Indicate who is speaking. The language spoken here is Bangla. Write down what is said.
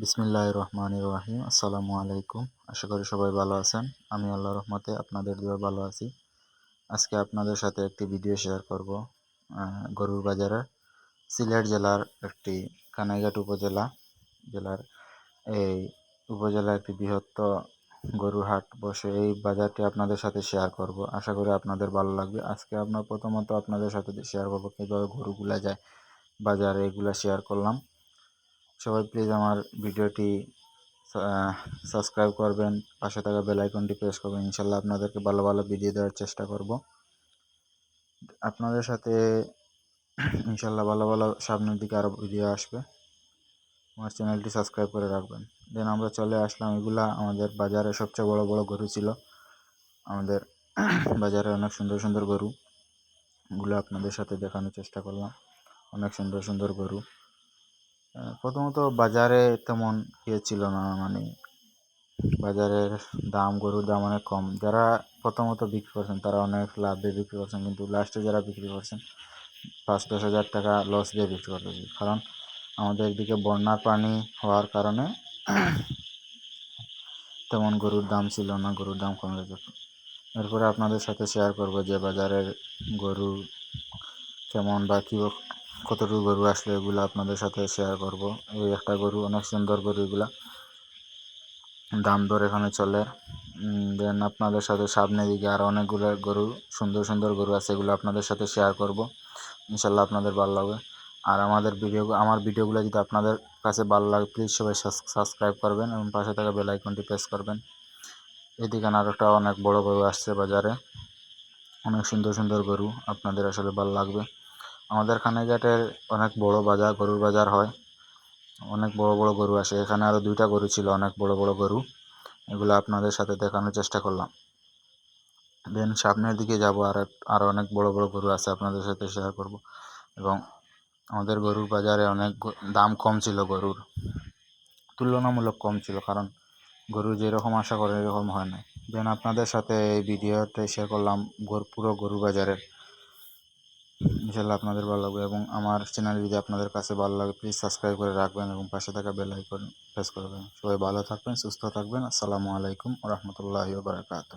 Speaker 1: বিসমিল্লাহ রহমান রহিম আসসালামু আলাইকুম। আশা করি সবাই ভালো আছেন। আমি আল্লাহ রহমতে আপনাদের দোয়া ভালো আছি। আজকে আপনাদের সাথে একটি ভিডিও শেয়ার করব। গরুর বাজারে সিলেট জেলার একটি কানাইঘাট উপজেলা। জেলার এই উপজেলার একটি বৃহত্তর গরুর হাট বসে এই বাজারটি আপনাদের সাথে শেয়ার করব। আশা করি আপনাদের ভালো লাগবে। আজকে আপনার প্রথমত আপনাদের সাথে শেয়ার করব কীভাবে গরুগুলা যায়। বাজারে এগুলা শেয়ার করলাম। সবাই প্লিজ আমার ভিডিওটি সাবস্ক্রাইব করবেন, পাশে থাকা বেল আইকনটি প্রেস করবেন। ইনশাল্লাহ আপনাদেরকে ভালো ভালো ভিডিও দেওয়ার চেষ্টা করব। আপনাদের সাথে ইনশাল্লাহ ভালো ভালো সামনের দিকে আরও ভিডিও আসবে। আমার চ্যানেলটি সাবস্ক্রাইব করে রাখবেন। দেন আমরা চলে আসলাম। এগুলা আমাদের বাজারে সবচেয়ে বড় বড় গরু ছিল। আমাদের বাজারে অনেক সুন্দর সুন্দর গরু। এগুলো আপনাদের সাথে দেখানোর চেষ্টা করলাম। অনেক সুন্দর সুন্দর গরু। প্রথমত বাজারে তেমন ইয়ে ছিল না মানে বাজারের দাম, গরুর দাম অনেক কম। যারা প্রথমত বিক্রি করছেন, তারা অনেক লাভ বিক্রি করছেন, কিন্তু লাস্টে যারা বিক্রি করছেন, পাঁচ দশ হাজার টাকা লস দিয়ে বিক্রি করতেছে। কারণ আমাদের এদিকে বন্যার পানি হওয়ার কারণে তেমন গরুর দাম ছিল না, গরুর দাম কমে গেছে। এরপরে আপনাদের সাথে শেয়ার করব যে বাজারের গরু কেমন বা কী কতটুকু গরু আসলে এগুলো আপনাদের সাথে শেয়ার করব। এই একটা গরু, অনেক সুন্দর গরু এগুলা। দাম দর এখানে চলে। দেন আপনাদের সাথে সামনের দিকে আরও অনেকগুলো গরু, সুন্দর সুন্দর গরু আছে এগুলো আপনাদের সাথে শেয়ার করব। ইনশাল্লাহ আপনাদের ভালো লাগবে। আর আমাদের ভিডিও আমার ভিডিওগুলো যদি আপনাদের কাছে ভালো লাগে প্লিজ সবাই সাবস্ক্রাইব করবেন এবং পাশে থাকা বেল আইকনটি প্রেস করবেন। এদিকে আরেকটা অনেক বড় গরু আসছে বাজারে। অনেক সুন্দর সুন্দর গরু, আপনাদের আসলে ভালো লাগবে। আমাদের খানাঘাটের অনেক বড় বাজার, গরুর বাজার হয়। অনেক বড় বড় গরু আসে। এখানে আরও দুইটা গরু ছিল, অনেক বড় বড় গরু। এগুলো আপনাদের সাথে দেখানোর চেষ্টা করলাম। দেন সামনের দিকে যাব, আর আরও অনেক বড় বড় গরু আছে আপনাদের সাথে শেয়ার করব। এবং আমাদের গরুর বাজারে অনেক দাম কম ছিল গরুর। তুলনামূলক কম ছিল, কারণ গরু যেরকম আশা করে এরকম হয় না দেন আপনাদের সাথে এই ভিডিওতে শেয়ার করলাম পুরো গরু বাজারের ইনশাল্লাহ আপনাদের ভালো লাগবে এবং আমার চ্যানেল যদি আপনাদের কাছে ভালো লাগে প্লিজ সাবস্ক্রাইব করে রাখবেন এবং পাশে থাকা বেল আইকন প্রেস করবেন। সবাই ভালো থাকবেন, সুস্থ থাকবেন। আসসালামু আলাইকুম রহমতুল্লাহ বারকাত